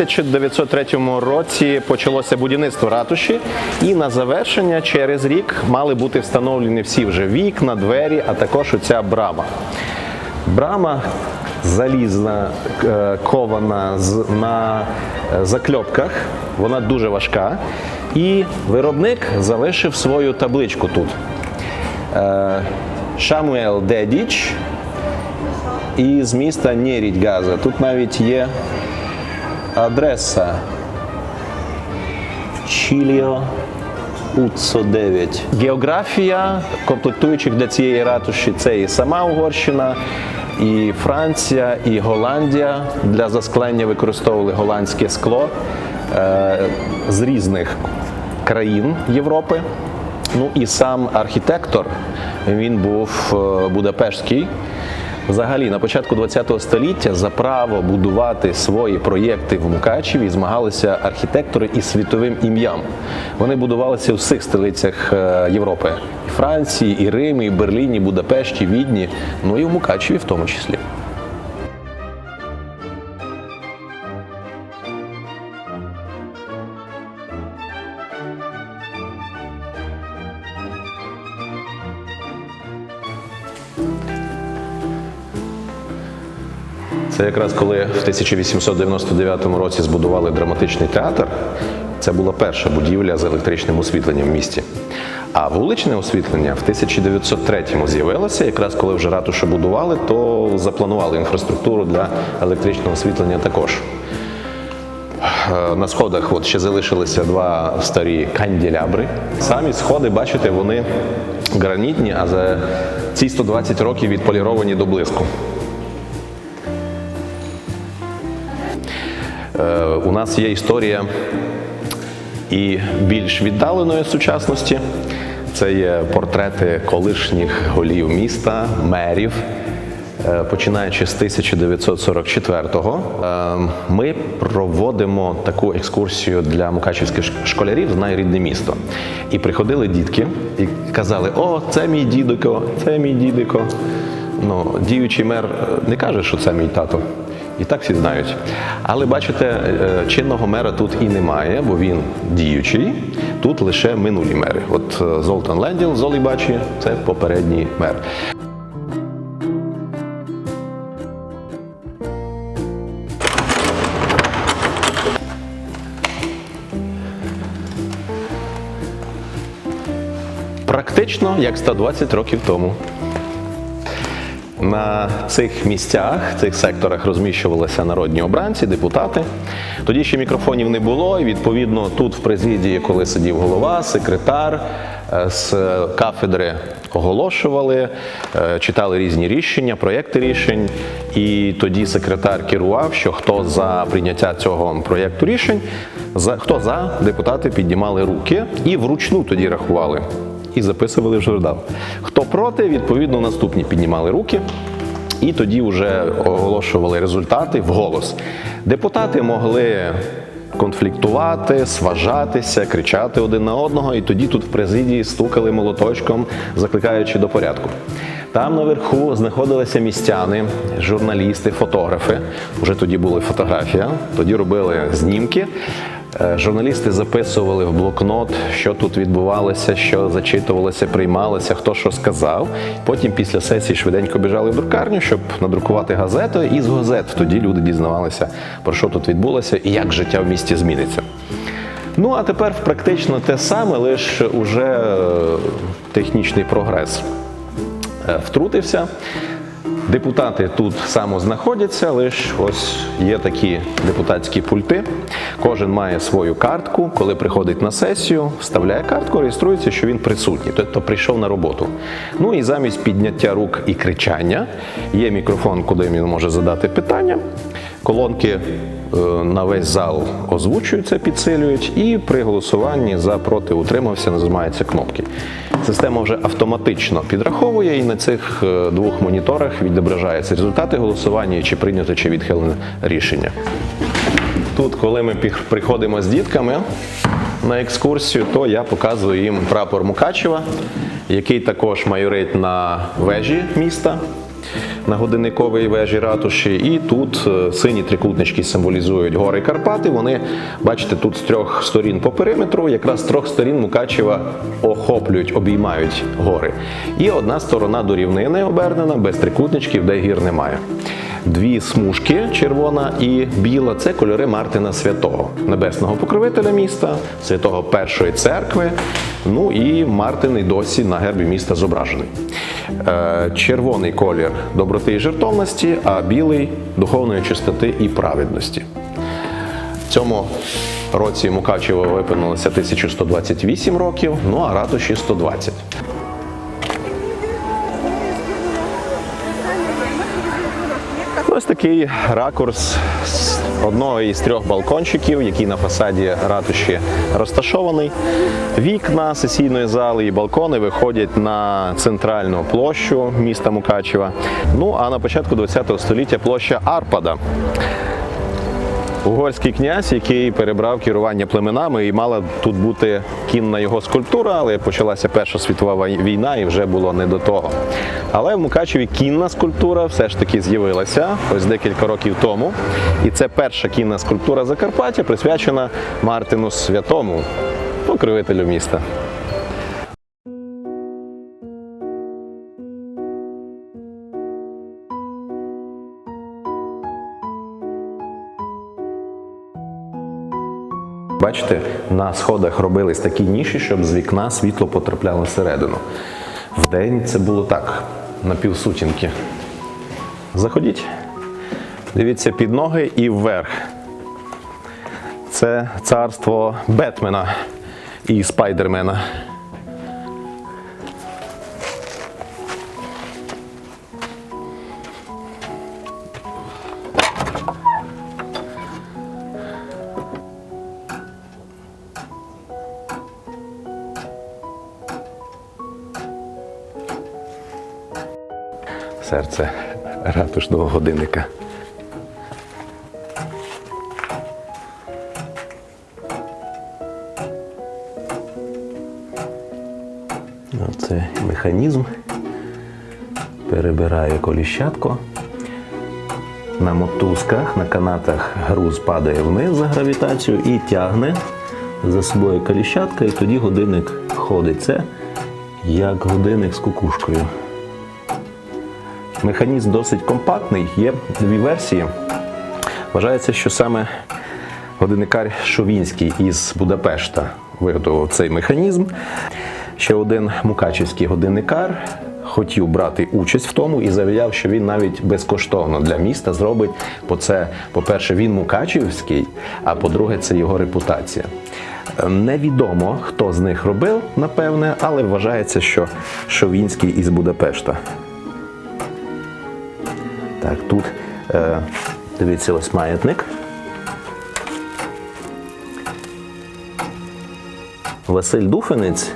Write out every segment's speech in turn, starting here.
1903 році почалося будівництво ратуші, і на завершення через рік мали бути встановлені всі вже вікна, двері, а також оця брама. Брама залізна, е, кована на е, закльопках, вона дуже важка. І виробник залишив свою табличку тут. Е, Шамуел Дедіч із міста Нєрідь Газа. Тут навіть є адреса Чіліо Уцо 9. Географія комплектуючих для цієї ратуші це і сама Угорщина, і Франція, і Голландія. Для засклення використовували голландське скло е, з різних країн Європи. Ну і сам архітектор він був е, Будапештський. Взагалі, на початку ХХ століття за право будувати свої проєкти в Мукачеві змагалися архітектори із світовим ім'ям. Вони будувалися у всіх столицях е, Європи: і Франції, і Римі, і Берліні, і Будапешті, Відні, ну і в Мукачеві в тому числі. Це якраз коли в 1899 році збудували драматичний театр. Це була перша будівля з електричним освітленням в місті. А вуличне освітлення в 1903-му з'явилося, якраз коли вже ратушу будували, то запланували інфраструктуру для електричного освітлення також. Е, На сходах от ще залишилися два старі канділябри. Самі сходи, бачите, вони гранітні, а за ці 120 років відполіровані до блиску. У нас є історія і більш віддаленої сучасності. Це є портрети колишніх голів міста, мерів. Е, Починаючи з 1944-го, е, ми проводимо таку екскурсію для мукачівських школярів «Знай рідне місто. І приходили дітки і казали: О, це мій дідико, це мій дідико. Ну, діючий мер е, не каже, що це мій тато. І так всі знають. Але бачите, е, чинного мера тут і немає, бо він діючий. Тут лише минулі мери. От е, Золтан Ленділ з Олібачі це попередній мер. Практично як 120 років тому. На цих місцях, цих секторах розміщувалися народні обранці, депутати. Тоді ще мікрофонів не було, і відповідно тут в президії, коли сидів голова, секретар з кафедри оголошували, е, читали різні рішення, проєкти рішень. І тоді секретар керував, що хто за прийняття цього проєкту рішень, за хто за депутати піднімали руки і вручну тоді рахували і записували в журнал. Хто проти, відповідно, наступні піднімали руки. І тоді вже оголошували результати вголос. Депутати могли конфліктувати, сважатися, кричати один на одного, і тоді тут в президії стукали молоточком, закликаючи до порядку. Там наверху знаходилися містяни, журналісти, фотографи. Уже тоді була фотографія, тоді робили знімки. Е, Журналісти записували в блокнот, що тут відбувалося, що зачитувалося, приймалося, хто що сказав. Потім після сесії швиденько біжали в друкарню, щоб надрукувати газету. І з газет тоді люди дізнавалися, про що тут відбулося і як життя в місті зміниться. Ну а тепер практично те саме, лише уже е, технічний прогрес е, втрутився. Депутати тут само знаходяться, лише ось є такі депутатські пульти. Кожен має свою картку. Коли приходить на сесію, вставляє картку, реєструється, що він присутній, тобто прийшов на роботу. Ну і замість підняття рук і кричання є мікрофон, куди він може задати питання. Колонки на весь зал озвучуються, підсилюють, і при голосуванні за проти утримався, нажимаються кнопки. Система вже автоматично підраховує і на цих е, двох моніторах відображаються результати голосування чи прийнято, чи відхилене рішення. Тут, коли ми приходимо з дітками на екскурсію, то я показую їм прапор Мукачева, який також майорить на вежі міста. На годинниковій вежі ратуші. І тут е, сині трикутнички символізують гори Карпати. Вони, бачите, тут з трьох сторін по периметру, якраз з трьох сторін Мукачева охоплюють, обіймають гори. І одна сторона до рівнини обернена, без трикутничків, де гір немає. Дві смужки, червона і біла, це кольори Мартина Святого, небесного покровителя міста, святого Першої церкви. Ну і Мартин і досі на гербі міста зображений. Е, Червоний колір доброти і жертовності, а білий духовної чистоти і праведності. В цьому році Мукачево виповнилося 1128 років, ну а ратуші 120. Такий ракурс з одного із трьох балкончиків, який на фасаді ратуші розташований. Вікна сесійної зали і балкони виходять на центральну площу міста Мукачева. Ну а на початку ХХ століття площа Арпада. Угорський князь, який перебрав керування племенами, і мала тут бути кінна його скульптура, але почалася Перша світова війна і вже було не до того. Але в Мукачеві кінна скульптура все ж таки з'явилася ось декілька років тому. І це перша кінна скульптура Закарпаття, присвячена Мартину Святому, покровителю міста. Бачите, на сходах робились такі ніші, щоб з вікна світло потрапляло всередину. Вдень це було так, на півсутінки. Заходіть, дивіться під ноги і вверх. Це царство Бетмена і Спайдермена. Серце ратушного годинника. Оце механізм. Перебирає коліщатко. На мотузках, на канатах груз падає вниз за гравітацію і тягне за собою коліщатка, і тоді годинник ходить. Це як годинник з кукушкою. Механізм досить компактний, є дві версії. Вважається, що саме годинникар Шовінський із Будапешта виготовив цей механізм. Ще один мукачівський годинникар хотів брати участь в тому і заявляв, що він навіть безкоштовно для міста зробить, бо це, по-перше, він мукачівський, а по-друге, це його репутація. Невідомо, хто з них робив, напевне, але вважається, що Шовінський із Будапешта. Так, тут е, дивіться ось маятник. Василь Дуфинець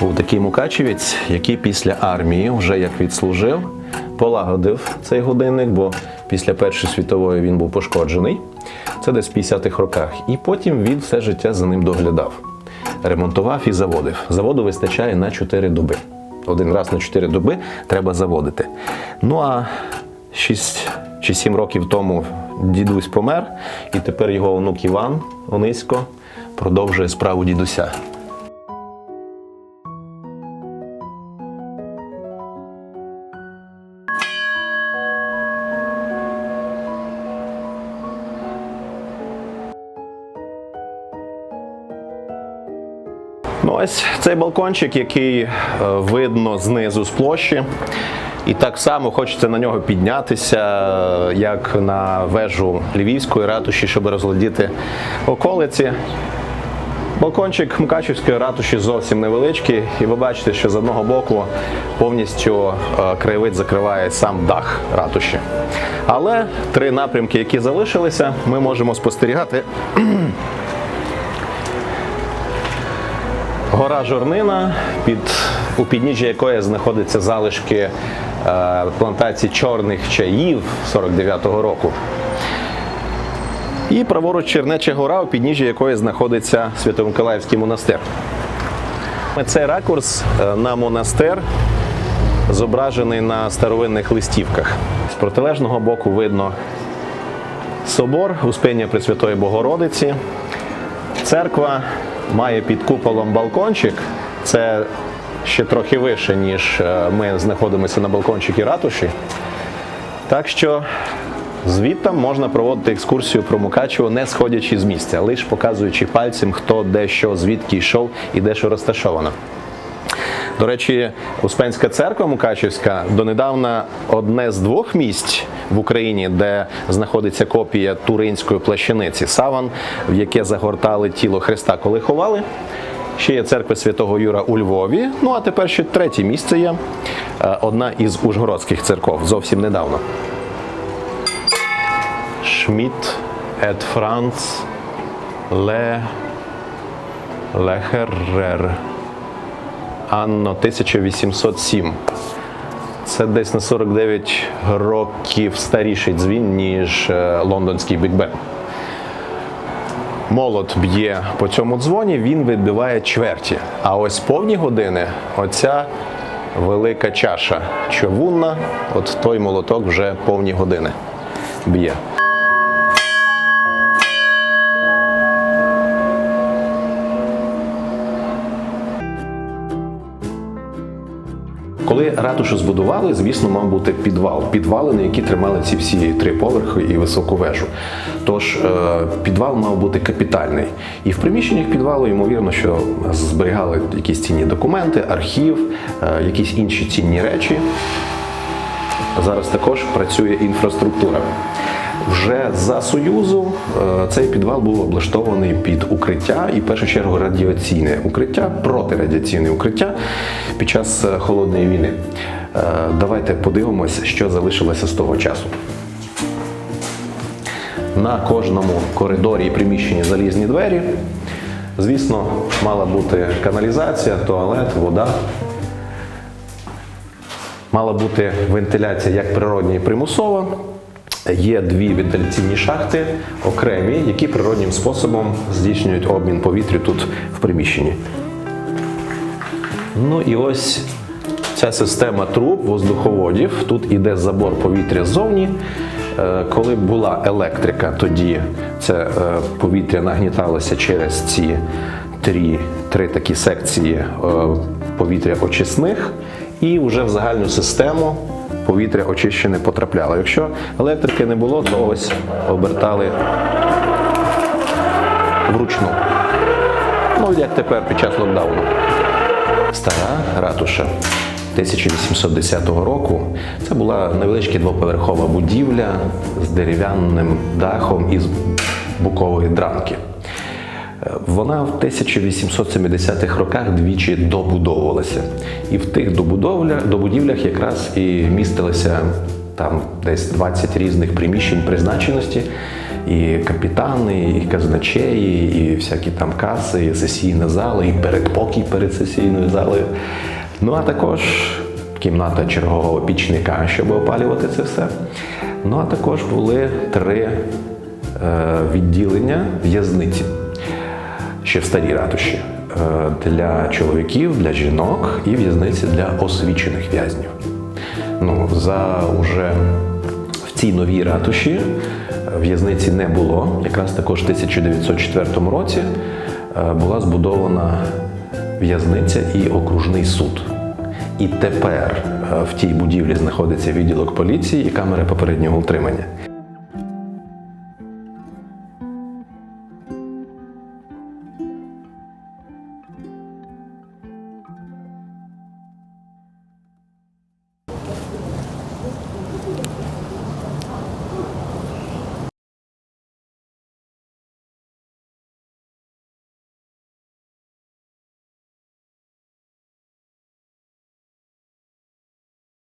був такий мукачевець, який після армії, вже як відслужив, полагодив цей годинник, бо після Першої світової він був пошкоджений. Це десь в 50-х роках. І потім він все життя за ним доглядав. Ремонтував і заводив. Заводу вистачає на 4 доби. Один раз на 4 доби треба заводити. Ну а 6 чи 7 років тому дідусь помер, і тепер його онук Іван Онисько продовжує справу дідуся. Ну, ось цей балкончик, який е, видно знизу з площі. І так само хочеться на нього піднятися, як на вежу Львівської ратуші, щоб розглядіти околиці. Балкончик Мукачівської ратуші зовсім невеличкий, і ви бачите, що з одного боку повністю е, краєвид закриває сам дах ратуші. Але три напрямки, які залишилися, ми можемо спостерігати Гора Жорнина, під, у підніжжі якої знаходяться залишки плантації чорних чаїв 49-го року. І праворуч Чернеча гора, у підніжжі якої знаходиться Свято-Миколаївський монастир. Цей ракурс е, на монастир зображений на старовинних листівках. З протилежного боку видно собор Успіння Пресвятої Богородиці. Церква має під куполом балкончик. Це ще трохи вище, ніж е, ми знаходимося на балкончикі ратуші. Так що звідти можна проводити екскурсію про Мукачево, не сходячи з місця, лише показуючи пальцем, хто де що, звідки йшов і де що розташовано. До речі, Успенська церква Мукачівська донедавна одне з двох місць в Україні, де знаходиться копія туринської плащаниці саван, в яке загортали тіло Христа, коли ховали. Ще є церква святого Юра у Львові. Ну а тепер ще третє місце є. е, Одна із ужгородських церков зовсім недавно. Schmidt et Franz Le Lecherer. Анно 1807. Це десь на 49 років старіший дзвін, ніж е, лондонський Бік Бен. Молот б'є по цьому дзвоні, він відбиває чверті. А ось повні години оця велика чаша човунна, от той молоток вже повні години б'є. Коли ратушу збудували, звісно, мав бути підвал. Підвали, на які тримали ці всі три поверхи і високу вежу. Тож е, підвал мав бути капітальний. І в приміщеннях підвалу, ймовірно, що зберігали якісь цінні документи, архів, е, якісь інші цінні речі. Зараз також працює інфраструктура. Вже за Союзу е, цей підвал був облаштований під укриття і в першу чергу радіаційне укриття, протирадіаційне укриття під час е, холодної війни. Е, Давайте подивимось, що залишилося з того часу. На кожному коридорі і приміщенні залізні двері. Звісно, мала бути каналізація, туалет, вода. Мала бути вентиляція як природня і примусова. Є дві вентиляційні шахти окремі, які природнім способом здійснюють обмін повітря тут в приміщенні. Ну і ось ця система труб, воздуховодів. Тут іде забор повітря ззовні. Е, Коли була електрика, тоді це е, повітря нагніталося через ці три, три такі секції е, повітря очисних, і вже в загальну систему повітря очищене потрапляло. Якщо електрики не було, то ось обертали вручну. Ну, як тепер під час локдауну. Стара ратуша 1810 року. Це була невеличка двоповерхова будівля з дерев'яним дахом із букової дранки. Вона в 1870-х роках двічі добудовувалася. І в тих добудівлях якраз і містилися там десь 20 різних приміщень призначеності. І капітани, і казначеї, і всякі там каси, і сесійна зала, і передпокій перед сесійною залою. Ну а також кімната чергового пічника, щоб опалювати це все. Ну а також були три е, відділення в'язниці ще в старій ратуші е, для чоловіків, для жінок і в'язниці для освічених в'язнів. Ну, за уже в цій новій ратуші в'язниці не було. Якраз також в 1904 році е, була збудована в'язниця і окружний суд. І тепер е, в тій будівлі знаходиться відділок поліції і камери попереднього утримання.